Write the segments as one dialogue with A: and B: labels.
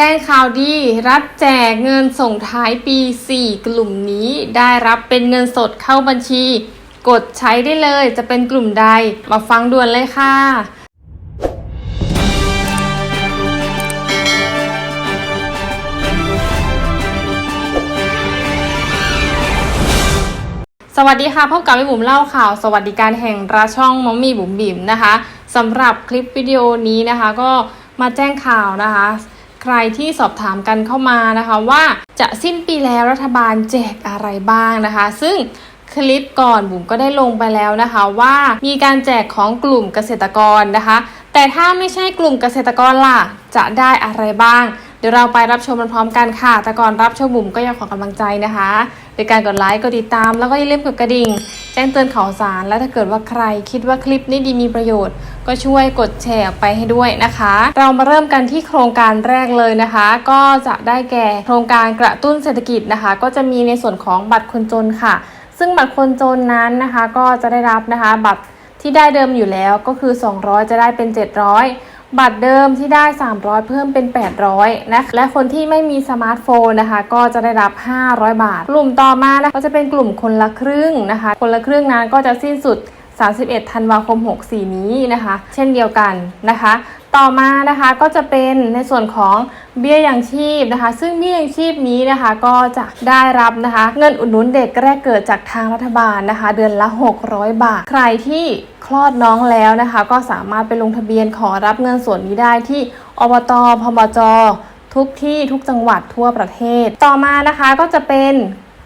A: จ้งข่าวดี รับแจกเงินส่งท้ายปี 4 กลุ่มนี้ได้รับเป็นเงินสดเข้าบัญชี กดใช้ได้เลยจะเป็นกลุ่มใด มาฟังด่วนเลยค่ะสวัสดีค่ะพบกับพี่บุ๋มเล่าข่าว สวัสดิการแห่งราช่องมอมมี่บุ๋มบิ๋มนะคะสำหรับคลิปวิดีโอนี้นะคะ ก็มาแจ้งข่าวนะคะ ใครที่สอบถามกันเข้ามานะคะว่าจะสิ้นปีแล้วรัฐบาลแจกอะไรบ้างนะคะ ซึ่งคลิปก่อนบุ๋มก็ได้ลงไปแล้วนะคะว่ามีการแจกของกลุ่มเกษตรกรนะคะ แต่ถ้าไม่ใช่กลุ่มเกษตรกรล่ะจะได้อะไรบ้าง เดี๋ยวเราไปรับชมพร้อมกันค่ะ แต่ก่อนรับชมบุ๋มก็อยากขอกำลังใจนะคะโดยการกดไลค์กดติดตามแล้วก็อย่าลืมกดกระดิ่ง จ้งเตือนข่าวสาร และถ้าเกิดว่าใครคิดว่าคลิปนี้ดีมีประโยชน์ ก็ช่วยกดแชร์ไปให้ด้วยนะคะ เรามาเริ่มกันที่โครงการแรกเลยนะคะ ก็จะได้แก่โครงการกระตุ้นเศรษฐกิจนะคะ ก็จะมีในส่วนของบัตรคนจนค่ะ ซึ่งบัตรคนจนนั้นนะคะ ก็จะได้รับนะคะ บัตรที่ได้เดิมอยู่แล้วก็คือ 200 จะได้เป็น 700 บัตรเดิมที่ได้ 300 เพิ่มเป็น 800นะและคนที่ไม่มีสมาร์ทโฟนนะคะ ก็จะได้รับ 500 บาท กลุ่มต่อมานะก็จะเป็นกลุ่มคนละครึ่งนะคะ คนละครึ่งนั้นก็จะสิ้นสุด 31ธันวาคม 64 นี้นะคะ เช่นเดียวกันนะคะ ต่อมานะคะก็จะเป็นในส่วนของเบี้ยยังชีพนะคะ ซึ่งเบี้ยยังชีพนี้นะคะก็จะได้รับนะคะ เงินอุดหนุนเด็กแรกเกิดจากทางรัฐบาลนะคะ เดือนละ 600 บาท ใครที่คลอดน้องแล้วนะคะ ก็สามารถไปลงทะเบียนขอรับเงินส่วนนี้ได้ที่อบตพมจทุกที่ทุกจังหวัดทั่วประเทศ ต่อมานะคะก็จะเป็น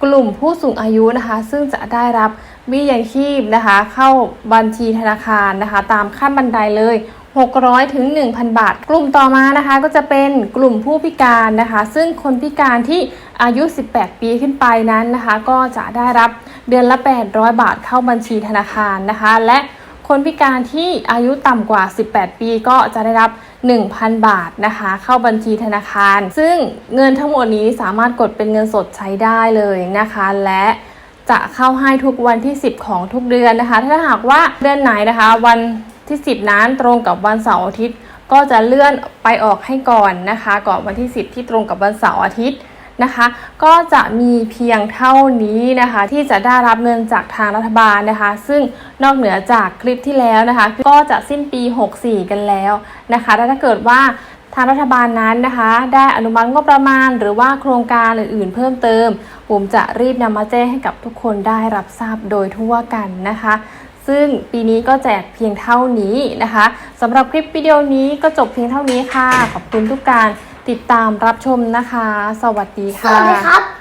A: กลุ่มผู้สูงอายุนะคะ ซึ่งจะได้รับเบี้ยยังชีพนะคะ เข้าบัญชีธนาคารนะคะ ตามขั้นบันไดเลย 600ถึง1,000 บาท กลุ่มต่อมานะคะ ก็จะเป็นกลุ่มผู้พิการนะคะ ซึ่งคนพิการที่อายุ 18 ปีขึ้นไปนั้นนะคะ ก็จะได้รับเดือนละ 800 บาทเข้าบัญชีธนาคารนะคะ และคนพิการที่อายุต่ำกว่า 18 ปีก็จะได้รับ 1,000 บาทนะคะ เข้าบัญชีธนาคาร ซึ่งเงินทั้งหมดนี้สามารถกดเป็นเงินสดใช้ได้เลยนะคะ และจะเข้าให้ทุกวันที่ 10 ของทุกเดือนนะคะ ถ้าหากว่าเดือนไหนนะคะ วันที่ 10 นั้นตรงกับวันเสาร์อาทิตย์ ก็จะเลื่อนไปออกให้ก่อนนะคะ ก่อนวันที่ 10 ที่ตรงกับวันเสาร์อาทิตย์ นะคะ ก็จะมีเพียงเท่านี้นะคะ ที่จะได้รับเงินจากทางรัฐบาลนะคะ ซึ่งนอกเหนือจากคลิปที่แล้วนะคะ ก็จะสิ้นปี 64 กันแล้วนะคะและถ้าเกิดว่าทางรัฐบาลนั้นนะคะ ได้อนุมัติงบประมาณ หรือว่าโครงการอื่นๆ เพิ่มเติมผมจะรีบนำมาแจ้งให้กับทุกคนได้รับทราบโดยทั่วกันนะคะ ซึ่งปีนี้ก็แจกเพียงเท่านี้นะคะสำหรับคลิปวิดีโอนี้ก็จบเพียงเท่านี้ค่ะ ขอบคุณทุกการ ติดตามรับชมนะคะ สวัสดีค่ะ
B: วัสดีครับ